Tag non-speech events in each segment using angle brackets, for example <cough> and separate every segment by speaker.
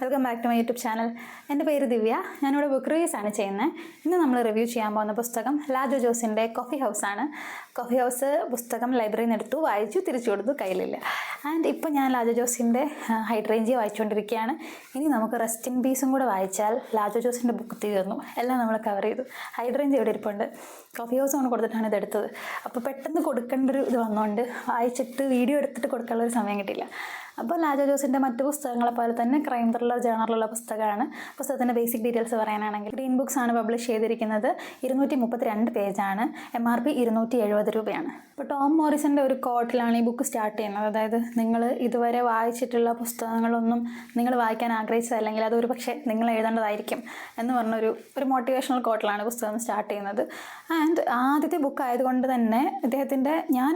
Speaker 1: Welcome back to my YouTube channel എന്റെ പേര് ദിവ്യ. ഞാനിവിടെ ബുക്ക് റിവ്യൂസ് ആണ് ചെയ്യുന്നത്. ഇന്ന് നമ്മൾ റിവ്യൂ ചെയ്യാൻ പോകുന്ന പുസ്തകം ലാജോ ജോസിന്റെ കോഫി ഹൗസ് ആണ്. കോഫി ഹൗസ് പുസ്തകം ലൈബ്രറിയിൽ നിന്ന് എടുത്തു വായിച്ചു തിരിച്ചു കൊടുത്തു കയ്യിലില്ല. ആൻഡ് ഇപ്പോൾ ഞാൻ ലാജോ ജോസിന്റെ ഹൈഡ്രേഞ്ചി വായിച്ചുകൊണ്ടിരിക്കുകയാണ്. ഇനി നമുക്ക് റെസ്റ്റ് ഇൻ പീസും കൂടെ വായിച്ചാൽ ലാജോ ജോസിന്റെ ബുക്ക് തീർന്നു. എല്ലാം നമ്മൾ കവർ ചെയ്തു. ഹൈഡ്രേഞ്ചി ഇവിടെ ഇരിപ്പുണ്ട്? കോഫി ഹൗസ് കൊണ്ട് കൊടുത്തിട്ടാണ് ഇതെടുത്തത് അപ്പോൾ പെട്ടെന്ന് കൊടുക്കേണ്ട ഒരു ഇത് വന്നുകൊണ്ട് വായിച്ചിട്ട് വീഡിയോ എടുത്തിട്ട് കൊടുക്കാനുള്ള ഒരു സമയം കിട്ടിയില്ല. അപ്പോൾ ലാജോ ജോസിന്റെ മറ്റു പുസ്തകങ്ങളെ പോലെ തന്നെ ക്രൈം ത്രില്ലർ ജേണറിലുള്ള പുസ്തകമാണ്. പുസ്തകത്തിന്റെ ബേസിക് ഡീറ്റെയിൽസ് പറയാനാണെങ്കിൽ ഗ്രീൻ ബുക്സ് ആണ് പബ്ലിഷ് ചെയ്തിരിക്കുന്നത്. ഇരുന്നൂറ്റി മുപ്പത്തിരണ്ട് പേജാണ് എം ആർ പി ഇരുന്നൂറ്റി എഴുപത് രൂപയാണ്. ഇപ്പോൾ ടോം മോറിസന്റെ ഒരു കോട്ടിലാണ് ഈ ബുക്ക് സ്റ്റാർട്ട് ചെയ്യുന്നത്. അതായത് നിങ്ങൾ ഇതുവരെ വായിച്ചിട്ടുള്ള പുസ്തകങ്ങളൊന്നും നിങ്ങൾ വായിക്കാൻ ആഗ്രഹിച്ചതല്ലെങ്കിൽ അത് ഒരു പക്ഷേ നിങ്ങൾ എഴുതേണ്ടതായിരിക്കും എന്ന് പറഞ്ഞൊരു ഒരു മോട്ടിവേഷണൽ കോട്ടിലാണ് പുസ്തകം സ്റ്റാർട്ട് ചെയ്യുന്നത്. ആൻഡ് ആദ്യത്തെ ബുക്ക് ആയതുകൊണ്ട് തന്നെ ഇദ്ദേഹത്തിന്റെ ഞാൻ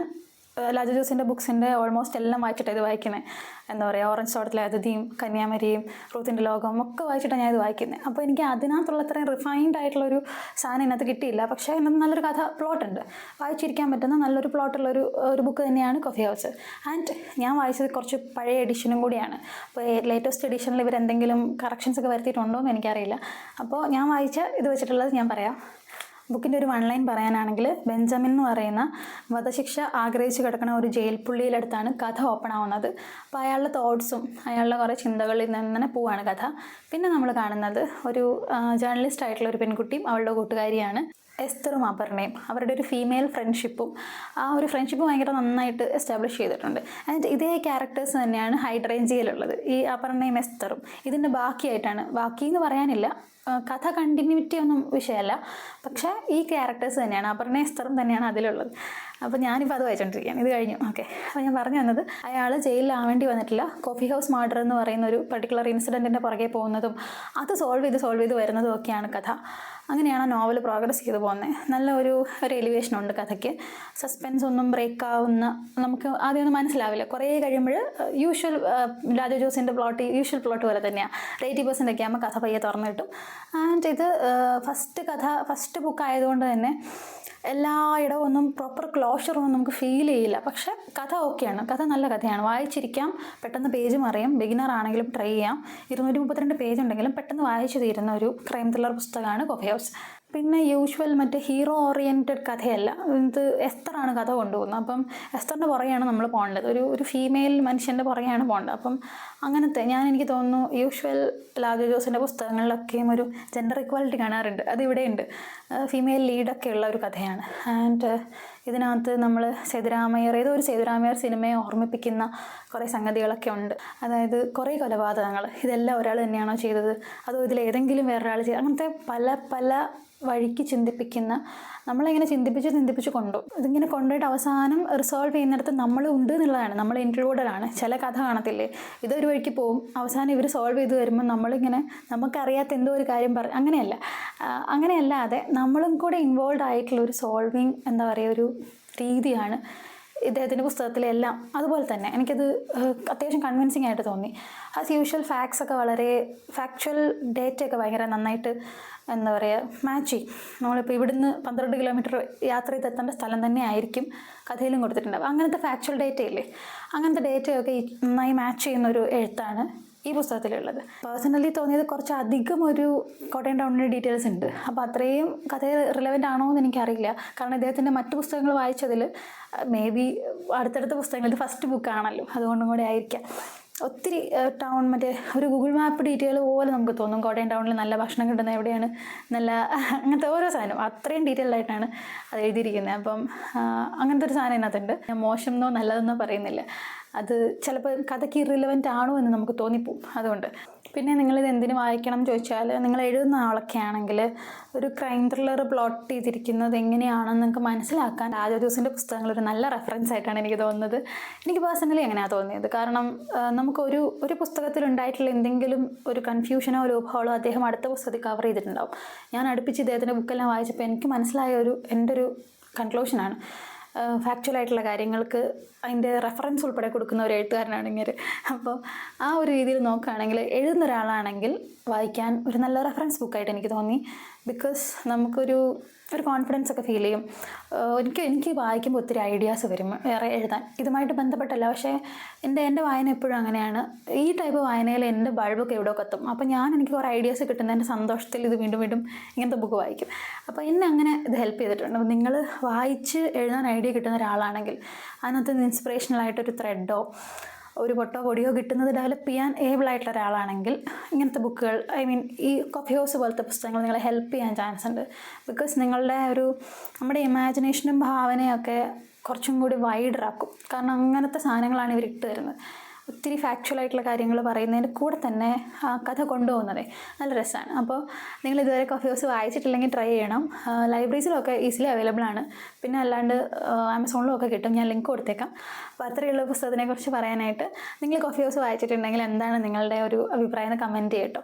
Speaker 1: ലാജു ജോസിന്റെ ബുക്സിന്റെ ഓൾമോസ്റ്റ് എല്ലാം വായിച്ചിട്ടാണ് ഇത് വായിക്കുന്നത് എന്താ പറയുക ഓറഞ്ച് തോട്ടത്തിലെ അതിഥിയും കന്യാമരിയും റൂത്തിന്റെ ലോകവും ഒക്കെ വായിച്ചിട്ടാണ് ഞാൻ ഇത് വായിക്കുന്നത് അപ്പോൾ എനിക്ക് അതിനകത്തുള്ള അത്രയും റിഫൈൻഡ് ആയിട്ടുള്ളൊരു സാധനം ഇതിനകത്ത് കിട്ടിയില്ല. പക്ഷേ അതിനകത്ത് നല്ലൊരു കഥ പ്ലോട്ട് ഉണ്ട്. വായിച്ചിരിക്കാൻ പറ്റുന്ന നല്ലൊരു പ്ലോട്ടുള്ളൊരു ഒരു ബുക്ക് തന്നെയാണ് കൊഫി ഹൗസ് ആൻഡ് ഞാൻ വായിച്ചത് കുറച്ച് പഴയ എഡിഷനും കൂടിയാണ്. അപ്പോൾ ലേറ്റസ്റ്റ് എഡിഷനിൽ ഇവർ എന്തെങ്കിലും കറക്ഷൻസ് ഒക്കെ വരുത്തിയിട്ടുണ്ടോ എന്ന് എനിക്കറിയില്ല. അപ്പോൾ ഞാൻ വായിച്ച ഇത് വെച്ചിട്ടുള്ളത് ഞാൻ പറയാം. ബുക്കിന്റെ ഒരു വൺ ലൈൻ പറയാനാണെങ്കിൽ ബെഞ്ചമിൻ എന്ന് പറയുന്ന വധശിക്ഷ ആഗ്രഹിച്ച് കിടക്കുന്ന ഒരു ജയിൽ പുള്ളിയിലടുത്താണ് കഥ ഓപ്പൺ ആവുന്നത്. അപ്പോൾ അയാളുടെ തോട്ട്സും അയാളുടെ കുറേ ചിന്തകളിൽ നിന്ന് തന്നെ പോവാണ് കഥ. പിന്നെ നമ്മൾ കാണുന്നത് ഒരു ജേർണലിസ്റ്റ് ആയിട്ടുള്ള ഒരു പെൺകുട്ടിയും അവളുടെ കൂട്ടുകാരിയാണ്. എസ്തറും അപർണയും അവരുടെ ഒരു ഫീമെയിൽ ഫ്രണ്ട്ഷിപ്പും ആ ഒരു ഫ്രണ്ട്ഷിപ്പ് ഭയങ്കര നന്നായിട്ട് എസ്റ്റാബ്ലിഷ് ചെയ്തിട്ടുണ്ട്. ആൻഡ് ഇതേ ക്യാരക്ടേഴ്സ് തന്നെയാണ് ഹൈഡ്രേഞ്ചിയിലുള്ളത്. ഈ അപർണയും എസ്തറും. ഇതിന്റെ ബാക്കിയായിട്ടാണ്. ബാക്കി എന്ന് പറയാനില്ല. കഥ കണ്ടിന്യൂറ്റി ഒന്നും വിഷയമല്ല. പക്ഷേ ഈ ക്യാരക്ടേഴ്സ് തന്നെയാണ് അപർണ എസ്തറും തന്നെയാണ് അതിലുള്ളത്. അപ്പോൾ ഞാനിപ്പോൾ അത് വായിച്ചുകൊണ്ടിരിക്കുകയാണ് ഇത് കഴിഞ്ഞു. ഓക്കെ അപ്പോൾ ഞാൻ പറഞ്ഞു വന്നത് അയാൾ ജയിലിലാവേണ്ടി വന്നിട്ടില്ല. കോഫി ഹൗസ് മർഡർ എന്ന് പറയുന്ന ഒരു പർട്ടിക്കുലർ ഇൻസിഡന്റിന്റെ പുറകെ പോകുന്നതും അത് സോൾവ് ചെയ്ത് സോൾവ് ചെയ്ത് വരുന്നതും ഒക്കെയാണ് കഥ. അങ്ങനെയാണ് നോവൽ പ്രോഗ്രസ് ചെയ്തു പോകുന്നത് നല്ല ഒരു ഒരു എലിവേഷൻ ഉണ്ട് കഥയ്ക്ക്. സസ്പെൻസ് ഒന്നും ബ്രേക്ക് ആവുന്ന നമുക്ക് ആദ്യം ഒന്നും മനസ്സിലാവില്ല. കുറേ കഴിയുമ്പോൾ യൂഷ്വൽ രാജു ജോസിന്റെ പ്ലോട്ട് യൂഷ്വൽ പ്ലോട്ട് പോലെ തന്നെയാണ് എയ്റ്റി പെർസെന്റ് ഒക്കെ ആകുമ്പോൾ കഥ പയ്യെ തുറന്നു കിട്ടും. ആൻഡ് ഇത് ഫസ്റ്റ് കഥ ഫസ്റ്റ് ബുക്ക് ആയതുകൊണ്ട് തന്നെ എല്ലായിടവും ഒന്നും പ്രോപ്പർ ക്ലോഷർ ഒന്നും നമുക്ക് ഫീൽ ചെയ്യില്ല. പക്ഷെ കഥ ഓക്കെയാണ് കഥ നല്ല കഥയാണ്. വായിച്ചിരിക്കാം. പെട്ടെന്ന് പേജ് മറിയും. ബിഗിനർ ആണെങ്കിലും ട്രൈ ചെയ്യാം. ഇരുന്നൂറ്റി മുപ്പത്തിരണ്ട് പേജ് ഉണ്ടെങ്കിലും പെട്ടെന്ന് വായിച്ചു തീരുന്ന ഒരു ക്രൈം ത്രില്ലർ പുസ്തകമാണ് കോഫി ഹൗസ് പിന്നെ യൂഷ്വൽ മറ്റേ ഹീറോ ഓറിയന്റഡ് കഥയല്ല. ഇത് എസ്തറാണ് കഥ കൊണ്ടുപോകുന്നത്. അപ്പം എസ്തറിന്റെ പുറകെയാണ് നമ്മൾ പോകേണ്ടത്. ഒരു ഒരു ഫീമെയിൽ മനുഷ്യന്റെ പുറകെയാണ് പോകേണ്ടത്. അപ്പം അങ്ങനത്തെ ഞാൻ എനിക്ക് തോന്നുന്നു യൂഷ്വൽ ലാജു ജോസിന്റെ പുസ്തകങ്ങളിലൊക്കെയും ഒരു ജെൻഡർ ഇക്വാലിറ്റി കാണാറുണ്ട്. അതിവിടെയുണ്ട്. ഫീമെയിൽ ലീഡൊക്കെ ഉള്ള ഒരു കഥയാണ്. ആൻഡ് ഇതിനകത്ത് നമ്മൾ സേതുരാമയ്യർ ഏതോ ഒരു സേതുരാമയ്യർ സിനിമയെ ഓർമ്മിപ്പിക്കുന്ന കുറേ സംഗതികളൊക്കെ ഉണ്ട്. അതായത് കുറേ കൊലപാതകങ്ങൾ ഇതെല്ലാം ഒരാൾ തന്നെയാണോ ചെയ്തത്? അതോ ഇതിൽ ഏതെങ്കിലും വേറൊരാൾ ചെയ്ത് അങ്ങനത്തെ പല പല വഴിക്ക് ചിന്തിപ്പിക്കുന്ന നമ്മളിങ്ങനെ ചിന്തിപ്പിച്ച് ചിന്തിപ്പിച്ച് കൊണ്ടുപോകും ഇതിങ്ങനെ കൊണ്ടുപോയിട്ട് അവസാനം റിസോൾവ് ചെയ്യുന്നിടത്ത് നമ്മൾ ഉണ്ട് എന്നുള്ളതാണ്. നമ്മൾ ഇൻക്ലൂഡഡാണ്. ചില കഥ കാണത്തില്ലേ? ഇതൊരു വഴിക്ക് പോകും അവസാനം ഇവർ സോൾവ് ചെയ്ത് വരുമ്പോൾ നമ്മളിങ്ങനെ നമുക്കറിയാത്ത എന്തോ ഒരു കാര്യം പറ അങ്ങനെയല്ല. അങ്ങനെയല്ലാതെ നമ്മളും കൂടെ ഇൻവോൾവ് ആയിട്ടുള്ള ഒരു സോൾവിങ് എന്താ പറയുക ഒരു രീതിയാണ് ഇദ്ദേഹത്തിന്റെ പുസ്തകത്തിലെല്ലാം അതുപോലെ തന്നെ. എനിക്കത് അത്യാവശ്യം കൺവിൻസിങ് ആയിട്ട് തോന്നി. ആസ് യൂഷ്വൽ ഫാക്ട്സ് ഒക്കെ വളരെ ഫാക്ച്വൽ ഡേറ്റ ഒക്കെ ഭയങ്കര നന്നായിട്ട് എന്താ പറയുക മാച്ച് ചെയ്യും. നമ്മളിപ്പോൾ ഇവിടുന്ന് പന്ത്രണ്ട് കിലോമീറ്റർ യാത്ര ചെയ്ത് എത്തേണ്ട സ്ഥലം തന്നെ ആയിരിക്കും കഥയിലും കൊടുത്തിട്ടുണ്ടാവും അങ്ങനത്തെ ഫാക്ച്വൽ ഡേറ്റ ഇല്ലേ? അങ്ങനത്തെ ഡേറ്റയൊക്കെ നന്നായി മാച്ച് ചെയ്യുന്ന ഒരു എഴുത്താണ് ഈ പുസ്തകത്തിലുള്ളത്. പേഴ്സണലി തോന്നിയത് കുറച്ച് അധികം ഒരു കോട്ടയം ടൗണിന്റെ ഡീറ്റെയിൽസ് ഉണ്ട്. അപ്പോൾ അത്രയും കഥ റിലവന്റ് ആണോ എന്ന് എനിക്കറിയില്ല. കാരണം ഇദ്ദേഹത്തിന്റെ മറ്റു പുസ്തകങ്ങൾ വായിച്ചതിൽ മേ ബി അടുത്തടുത്ത പുസ്തകങ്ങൾ ഇത് ഫസ്റ്റ് ബുക്കാണല്ലോ അതുകൊണ്ടും കൂടെ ആയിരിക്കാം. ഒത്തിരി ടൗൺ മറ്റേ ഒരു ഗൂഗിൾ മാപ്പ് ഡീറ്റെയിൽ പോലെ നമുക്ക് തോന്നും. കോട്ടയം ടൗണിൽ നല്ല ഭക്ഷണം കിട്ടുന്ന എവിടെയാണ് നല്ല <laughs> അങ്ങനത്തെ ഓരോ സാധനം. അത്രയും ഡീറ്റെയിൽ ആയിട്ടാണ് അത് എഴുതിയിരിക്കുന്നത്. അപ്പം അങ്ങനത്തെ ഒരു സാധനം ഇതിനകത്തുണ്ട്. ഞാൻ മോശം എന്നോ നല്ലതെന്നോ പറയുന്നില്ല. അത് ചിലപ്പോൾ കഥയ്ക്ക് ഇറിലവന്റ് ആണോ എന്ന് നമുക്ക് തോന്നിപ്പോവും. അതുകൊണ്ട് പിന്നെ നിങ്ങൾ ഇത് എന്തിനു വായിക്കണം എന്ന് ചോദിച്ചാൽ നിങ്ങൾ എഴുതുന്ന ആളൊക്കെ ആണെങ്കിൽ ഒരു ക്രൈം ത്രില്ലർ പ്ലോട്ട് ചെയ്തിരിക്കുന്നത് എങ്ങനെയാണെന്ന് നിങ്ങൾക്ക് മനസ്സിലാക്കാൻ രാജോ ജോസിന്റെ പുസ്തകങ്ങൾ ഒരു നല്ല റെഫറൻസ് ആയിട്ടാണ് എനിക്ക് തോന്നുന്നത്. എനിക്ക് പേഴ്സണലി എങ്ങനെയാണ് തോന്നിയത്. കാരണം നമുക്ക് നമുക്കൊരു ഒരു പുസ്തകത്തിൽ ഉണ്ടായിട്ടുള്ള എന്തെങ്കിലും ഒരു കൺഫ്യൂഷനോ ലൂപ്ഹോളോ അദ്ദേഹം അടുത്ത പുസ്തകത്തിൽ കവർ ചെയ്തിട്ടുണ്ടാവും. ഞാൻ അടുപ്പിച്ച് ഇദ്ദേഹത്തിന്റെ ബുക്കെല്ലാം വായിച്ചപ്പോൾ എനിക്ക് മനസ്സിലായ ഒരു എന്റെ ഒരു കൺക്ലൂഷനാണ് ഫാക്ച്വൽ ആയിട്ടുള്ള കാര്യങ്ങൾക്ക് അതിന്റെ റെഫറൻസ് ഉൾപ്പെടെ കൊടുക്കുന്ന ഒരു എഴുത്തുകാരനാണ് ഇങ്ങനെ അപ്പോൾ ആ ഒരു രീതിയിൽ നോക്കുകയാണെങ്കിൽ എഴുതുന്ന ഒരാളാണെങ്കിൽ വായിക്കാൻ ഒരു നല്ല റെഫറൻസ് ബുക്കായിട്ട് എനിക്ക് തോന്നി. ബിക്കോസ് നമുക്കൊരു ഒരു കോൺഫിഡൻസ് ഒക്കെ ഫീൽ ചെയ്യും. എനിക്ക് എനിക്ക് വായിക്കുമ്പോൾ ഒത്തിരി ഐഡിയാസ് വരും. വേറെ എഴുതാൻ. ഇതുമായിട്ട് ബന്ധപ്പെട്ടല്ല. പക്ഷേ എന്റെ എന്റെ വായന എപ്പോഴും അങ്ങനെയാണ്. ഈ ടൈപ്പ് വായനയിൽ എന്റെ ബൾബൊക്കെ എവിടെ കത്തും. അപ്പോൾ ഞാൻ എനിക്ക് കുറേ ഐഡിയാസ് കിട്ടുന്നതിന്റെ സന്തോഷത്തിൽ ഇത് വീണ്ടും വീണ്ടും ഇങ്ങനത്തെ ബുക്ക് വായിക്കും. അപ്പോൾ എന്നെ അങ്ങനെ ഇത് ഹെൽപ്പ് ചെയ്തിട്ടുണ്ട്. അപ്പോൾ നിങ്ങൾ വായിച്ച് എഴുതാൻ ഐഡിയ കിട്ടുന്ന ഒരാളാണെങ്കിൽ അതിനകത്ത് ഇൻസ്പിറേഷണൽ ആയിട്ടൊരു ത്രെഡോ ഒരു പൊട്ടോ പൊടിയോ കിട്ടുന്നത് ഡെവലപ്പ് ചെയ്യാൻ ഏബിൾ ആയിട്ടുള്ള ഒരാളാണെങ്കിൽ ഇങ്ങനത്തെ ബുക്കുകൾ ഐ മീൻ ഈ കോഫി ഹൗസ് പോലത്തെ പുസ്തകങ്ങൾ നിങ്ങളെ ഹെൽപ്പ് ചെയ്യാൻ ചാൻസ് ഉണ്ട്. ബിക്കോസ് നിങ്ങളുടെ ഒരു നമ്മുടെ ഇമാജിനേഷനും ഭാവനയൊക്കെ കുറച്ചും കൂടി വൈഡറാക്കും കാരണം അങ്ങനത്തെ സാധനങ്ങളാണ് ഇവർ ഇട്ട് തരുന്നത്. ഒത്തിരി ഫാക്ച്വൽ ആയിട്ടുള്ള കാര്യങ്ങൾ പറയുന്നതിന്റെ കൂടെ തന്നെ ആ കഥ കൊണ്ടുപോകുന്നത് നല്ല രസമാണ്. അപ്പോൾ നിങ്ങൾ ഇതുവരെ കോഫി ഹൗസ് വായിച്ചിട്ടില്ലെങ്കിൽ ട്രൈ ചെയ്യണം. ലൈബ്രറീസിലൊക്കെ ഈസിലി അവൈലബിൾ ആണ്. പിന്നെ അല്ലാണ്ട് ആമസോണിലും ഒക്കെ കിട്ടും. ഞാൻ ലിങ്ക് കൊടുത്തേക്കാം. അപ്പോൾ അത്രയുള്ള പുസ്തകത്തിനെക്കുറിച്ച് പറയാനായിട്ട് നിങ്ങൾ കോഫി ഹൗസ് വായിച്ചിട്ടുണ്ടെങ്കിൽ എന്താണ് നിങ്ങളുടെ ഒരു അഭിപ്രായം എന്ന് കമന്റ് ചെയ്യട്ടോ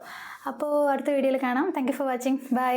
Speaker 1: അപ്പോൾ അടുത്ത വീഡിയോയിൽ കാണാം. Thank for watching bye